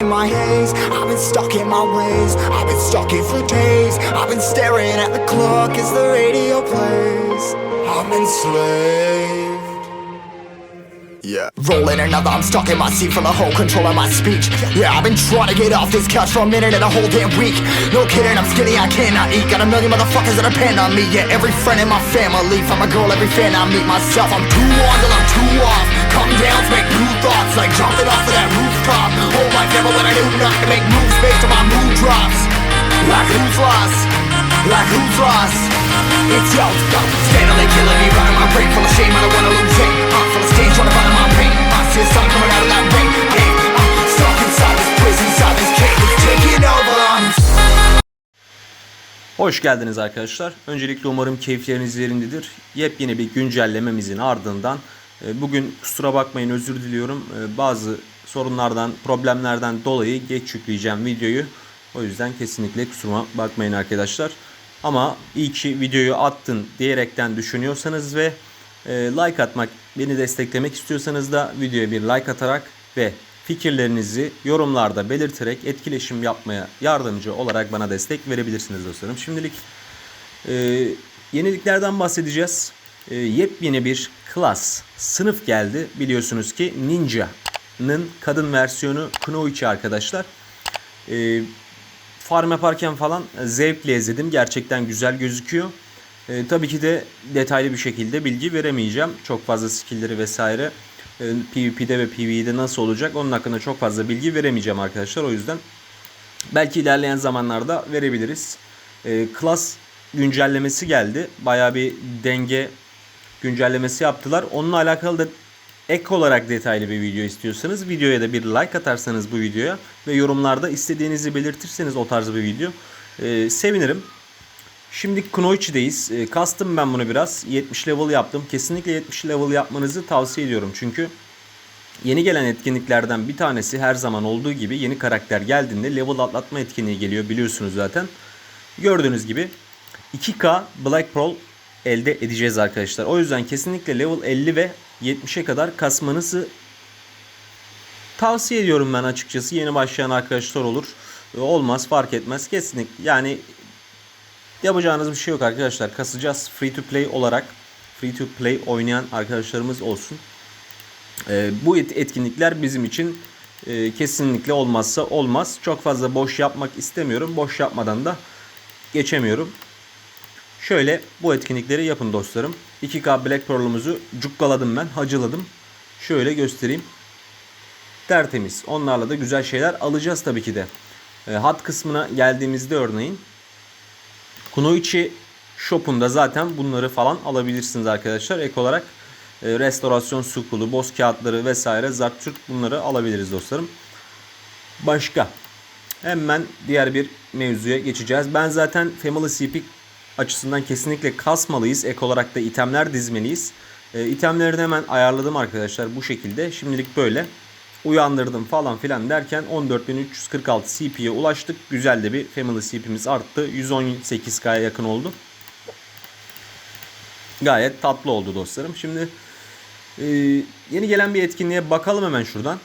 in my haze. I've been stuck in my ways. I've been stuck here for days. I've been staring at the clock as the radio plays. I'm enslaved. Yeah. Rolling another, I'm stuck in my seat from the whole control of my speech. Yeah, I've been trying to get off this couch for a minute and a whole damn week. No kidding, I'm skinny, I cannot eat. Got a million motherfuckers that depend on me. Yeah, every friend in my family. From a girl, every fan I meet myself. I'm too on till I'm too off. Come down to make new thoughts, like jumping off of that rooftop. Whole life never when I knew not to make moves based on my mood drops. Like who's lost? Like who's lost? It's yo, yo, steadily killing me, running my brain full of shame. I don't wanna lose Hoş geldiniz arkadaşlar. Öncelikle umarım keyifleriniz yerindedir. Yepyeni bir güncellememizin ardından e, bugün kusura bakmayın özür diliyorum. E, Bazı sorunlardan, problemlerden dolayı geç yükleyeceğim videoyu. O yüzden kesinlikle kusuruma bakmayın arkadaşlar. Ama iyi ki videoyu attın diyerekten düşünüyorsanız ve e, like atmak, beni desteklemek istiyorsanız da videoya bir like atarak ve fikirlerinizi yorumlarda belirterek etkileşim yapmaya yardımcı olarak bana destek verebilirsiniz dostlarım. Şimdilik e, yeniliklerden bahsedeceğiz. E, yepyeni bir klas, sınıf geldi. Biliyorsunuz ki Ninja'nın kadın versiyonu Kunoichi arkadaşlar. E, farm yaparken falan zevkle izledim. Gerçekten güzel gözüküyor. E, tabii ki de detaylı bir şekilde bilgi veremeyeceğim. Çok fazla skill'leri vesaire PvP'de ve PvE'de nasıl olacak onun hakkında çok fazla bilgi veremeyeceğim arkadaşlar. O yüzden belki ilerleyen zamanlarda verebiliriz. E, class güncellemesi geldi. Bayağı bir denge güncellemesi yaptılar. Onunla alakalı da ek olarak detaylı bir video istiyorsanız videoya da bir like atarsanız bu videoya ve yorumlarda istediğinizi belirtirseniz o tarz bir video e, sevinirim. Şimdi Kunoichi'deyiz. E, kastım ben bunu biraz. 70 level yaptım. Kesinlikle 70 level yapmanızı tavsiye ediyorum. Çünkü yeni gelen etkinliklerden bir tanesi her zaman olduğu gibi yeni karakter geldiğinde level atlatma etkinliği geliyor biliyorsunuz zaten. Gördüğünüz gibi 2K Black Pearl elde edeceğiz arkadaşlar. O yüzden kesinlikle level 50 ve 70'e kadar kasmanızı tavsiye ediyorum ben açıkçası. Yeni başlayan arkadaşlar olur. Olmaz fark etmez. Kesinlikle yani Yapacağınız bir şey yok arkadaşlar. Kasacağız free to play olarak. Free to play oynayan arkadaşlarımız olsun. Ee, bu et- etkinlikler bizim için e, kesinlikle olmazsa olmaz. Çok fazla boş yapmak istemiyorum. Boş yapmadan da geçemiyorum. Şöyle bu etkinlikleri yapın dostlarım. 2K Black Pearl'umuzu cukkaladım ben. Hacıladım. Şöyle göstereyim. Tertemiz. Onlarla da güzel şeyler alacağız tabii ki de. E, hat kısmına geldiğimizde örneğin Kunoichi Shop'unda zaten bunları falan alabilirsiniz arkadaşlar. Ek olarak e, restorasyon sukulu, boz kağıtları vesaire zartürt bunları alabiliriz dostlarım. Başka. Hemen diğer bir mevzuya geçeceğiz. Ben zaten Family CP açısından kesinlikle kasmalıyız. Ek olarak da itemler dizmeliyiz. E, itemlerini hemen ayarladım arkadaşlar bu şekilde. Şimdilik böyle. Uyandırdım falan filan derken 14.346 CP'ye ulaştık. Güzel de bir Family CP'miz arttı. 118K'ya yakın oldu. Gayet tatlı oldu dostlarım. Şimdi e, yeni gelen bir etkinliğe bakalım hemen şuradan.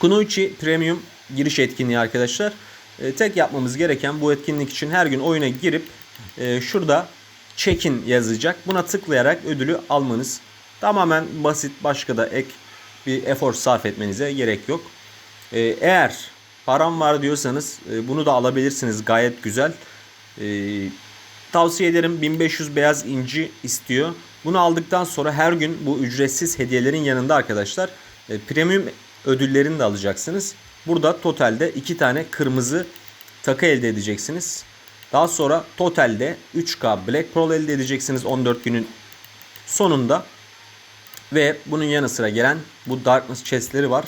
Kunoichi Premium giriş etkinliği arkadaşlar. E, tek yapmamız gereken bu etkinlik için her gün oyuna girip e, şurada check-in yazacak. Buna tıklayarak ödülü almanız tamamen basit. Başka da ek bir efor sarf etmenize gerek yok. E, eğer param var diyorsanız e, bunu da alabilirsiniz. Gayet güzel. E, tavsiye ederim 1500 beyaz inci istiyor. Bunu aldıktan sonra her gün bu ücretsiz hediyelerin yanında arkadaşlar e, premium ödüllerini de alacaksınız. Burada totalde 2 tane kırmızı takı elde edeceksiniz. Daha sonra totalde 3K Black Pearl elde edeceksiniz 14 günün sonunda. Ve bunun yanı sıra gelen bu Darkness chestleri var.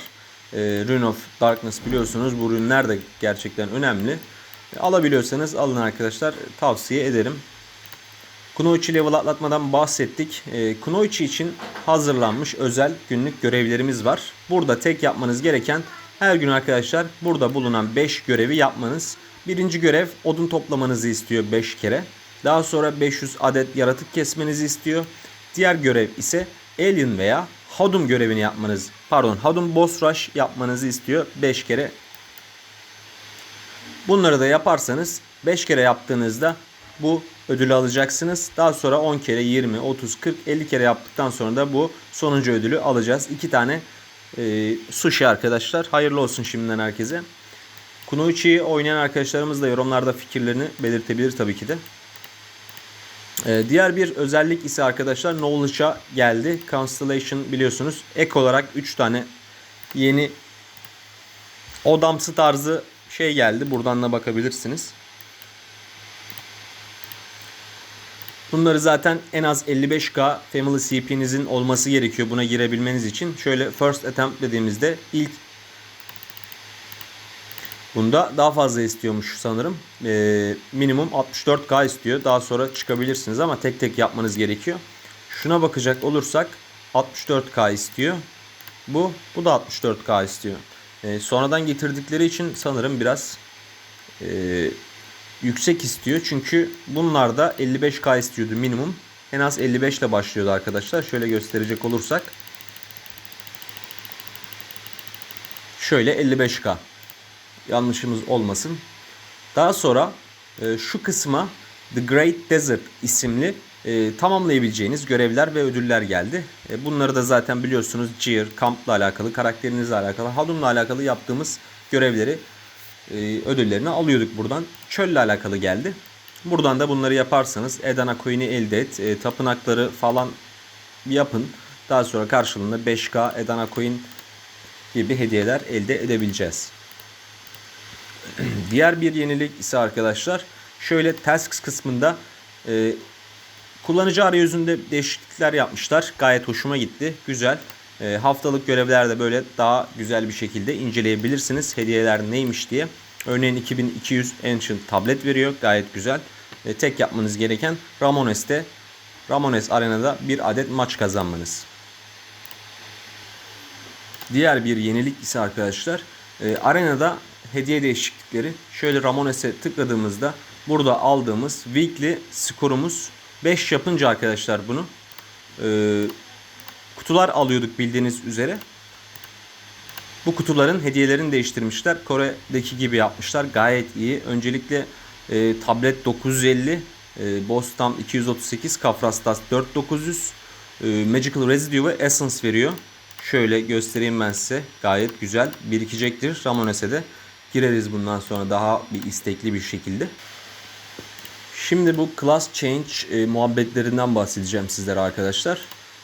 E, Rune of Darkness biliyorsunuz bu ürünler de gerçekten önemli. E, alabiliyorsanız alın arkadaşlar tavsiye ederim. Kunoichi level atlatmadan bahsettik. E, Kunoichi için hazırlanmış özel günlük görevlerimiz var. Burada tek yapmanız gereken her gün arkadaşlar burada bulunan 5 görevi yapmanız. Birinci görev odun toplamanızı istiyor 5 kere. Daha sonra 500 adet yaratık kesmenizi istiyor. Diğer görev ise Alien veya Hadum görevini yapmanız, pardon Hadum Boss Rush yapmanızı istiyor 5 kere. Bunları da yaparsanız 5 kere yaptığınızda bu ödülü alacaksınız. Daha sonra 10 kere 20, 30, 40, 50 kere yaptıktan sonra da bu sonuncu ödülü alacağız. 2 tane e, sushi arkadaşlar. Hayırlı olsun şimdiden herkese. Kunoichi'yi oynayan arkadaşlarımız da yorumlarda fikirlerini belirtebilir tabii ki de. Ee, diğer bir özellik ise arkadaşlar Knowledge'a geldi. Constellation biliyorsunuz. Ek olarak 3 tane yeni odamsı tarzı şey geldi. Buradan da bakabilirsiniz. Bunları zaten en az 55k Family CP'nizin olması gerekiyor buna girebilmeniz için. Şöyle first attempt dediğimizde ilk Bunda daha fazla istiyormuş sanırım. Ee, minimum 64K istiyor. Daha sonra çıkabilirsiniz ama tek tek yapmanız gerekiyor. Şuna bakacak olursak 64K istiyor. Bu, bu da 64K istiyor. Ee, sonradan getirdikleri için sanırım biraz e, yüksek istiyor. Çünkü bunlar da 55K istiyordu minimum. En az 55 ile başlıyordu arkadaşlar. Şöyle gösterecek olursak. Şöyle 55K yanlışımız olmasın. Daha sonra e, şu kısma The Great Desert isimli e, tamamlayabileceğiniz görevler ve ödüller geldi. E, bunları da zaten biliyorsunuz Gear, kampla alakalı, karakterinizle alakalı, Hadum'la alakalı yaptığımız görevleri e, ödüllerini alıyorduk buradan. Çölle alakalı geldi. Buradan da bunları yaparsanız Edana Coin'i elde et, e, tapınakları falan yapın. Daha sonra karşılığında 5K Edana Coin gibi hediyeler elde edebileceğiz. Diğer bir yenilik ise arkadaşlar şöyle tasks kısmında e, kullanıcı arayüzünde değişiklikler yapmışlar. Gayet hoşuma gitti. Güzel. E, haftalık görevlerde böyle daha güzel bir şekilde inceleyebilirsiniz. Hediyeler neymiş diye. Örneğin 2200 Ancient tablet veriyor. Gayet güzel. E, tek yapmanız gereken Ramones'te Ramones Arena'da bir adet maç kazanmanız. Diğer bir yenilik ise arkadaşlar e, arenada hediye değişiklikleri. Şöyle Ramones'e tıkladığımızda burada aldığımız weekly skorumuz 5 yapınca arkadaşlar bunu e, kutular alıyorduk bildiğiniz üzere. Bu kutuların hediyelerini değiştirmişler. Kore'deki gibi yapmışlar. Gayet iyi. Öncelikle e, tablet 950, e, Bostam 238, Kafrastas 4900, e, Magical Residue ve Essence veriyor. Şöyle göstereyim ben size. Gayet güzel birikecektir. Ramones'e de gireriz bundan sonra daha bir istekli bir şekilde. Şimdi bu class change e, muhabbetlerinden bahsedeceğim sizlere arkadaşlar.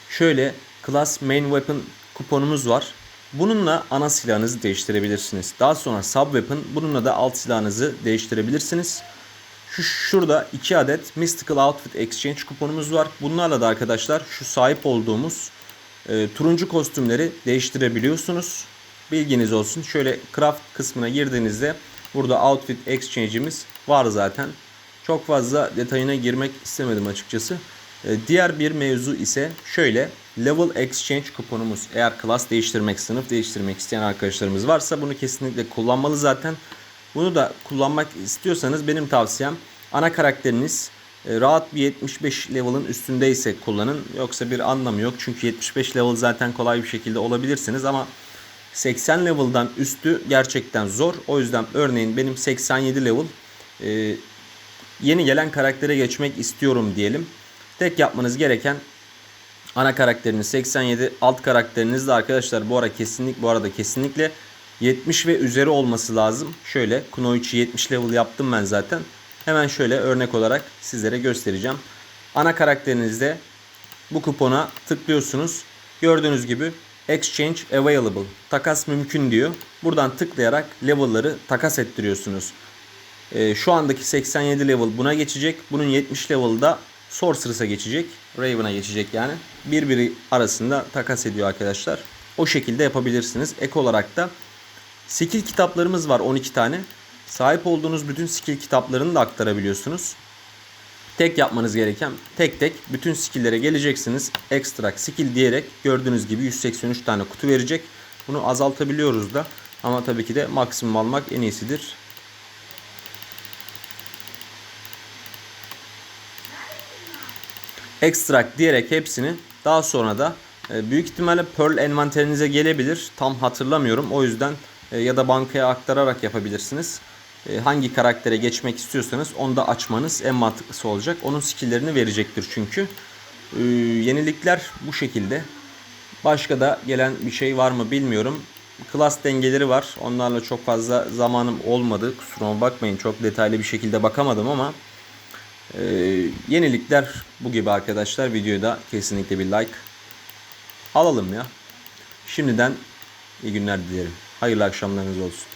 Şöyle class main weapon kuponumuz var. Bununla ana silahınızı değiştirebilirsiniz. Daha sonra sub weapon bununla da alt silahınızı değiştirebilirsiniz. Şu şurada 2 adet Mystical Outfit Exchange kuponumuz var. Bunlarla da arkadaşlar şu sahip olduğumuz e, turuncu kostümleri değiştirebiliyorsunuz. Bilginiz olsun. Şöyle craft kısmına girdiğinizde burada outfit exchange'imiz var zaten. Çok fazla detayına girmek istemedim açıkçası. Ee, diğer bir mevzu ise şöyle level exchange kuponumuz. Eğer class değiştirmek, sınıf değiştirmek isteyen arkadaşlarımız varsa bunu kesinlikle kullanmalı zaten. Bunu da kullanmak istiyorsanız benim tavsiyem ana karakteriniz e, rahat bir 75 level'ın üstündeyse kullanın. Yoksa bir anlamı yok. Çünkü 75 level zaten kolay bir şekilde olabilirsiniz ama 80 level'dan üstü gerçekten zor. O yüzden örneğin benim 87 level e, yeni gelen karaktere geçmek istiyorum diyelim. Tek yapmanız gereken ana karakteriniz 87, alt karakteriniz de arkadaşlar bu ara kesinlik bu arada kesinlikle 70 ve üzeri olması lazım. Şöyle Kunoichi 70 level yaptım ben zaten. Hemen şöyle örnek olarak sizlere göstereceğim. Ana karakterinizde bu kupona tıklıyorsunuz. Gördüğünüz gibi Exchange available. Takas mümkün diyor. Buradan tıklayarak level'ları takas ettiriyorsunuz. Ee, şu andaki 87 level buna geçecek. Bunun 70 level'da Sorceress'a geçecek. Raven'a geçecek yani. Birbiri arasında takas ediyor arkadaşlar. O şekilde yapabilirsiniz. Ek olarak da skill kitaplarımız var 12 tane. Sahip olduğunuz bütün skill kitaplarını da aktarabiliyorsunuz. Tek yapmanız gereken tek tek bütün skill'lere geleceksiniz. Extract skill diyerek gördüğünüz gibi 183 tane kutu verecek. Bunu azaltabiliyoruz da ama tabii ki de maksimum almak en iyisidir. Extract diyerek hepsini daha sonra da E, büyük ihtimalle Pearl envanterinize gelebilir. Tam hatırlamıyorum. O yüzden e, ya da bankaya aktararak yapabilirsiniz. E, hangi karaktere geçmek istiyorsanız onu da açmanız en mantıklısı olacak. Onun skill'lerini verecektir çünkü. E, yenilikler bu şekilde. Başka da gelen bir şey var mı bilmiyorum. Klas dengeleri var. Onlarla çok fazla zamanım olmadı. Kusuruma bakmayın çok detaylı bir şekilde bakamadım ama e, yenilikler bu gibi arkadaşlar. Videoda kesinlikle bir like alalım ya. Şimdiden iyi günler dilerim. Hayırlı akşamlarınız olsun.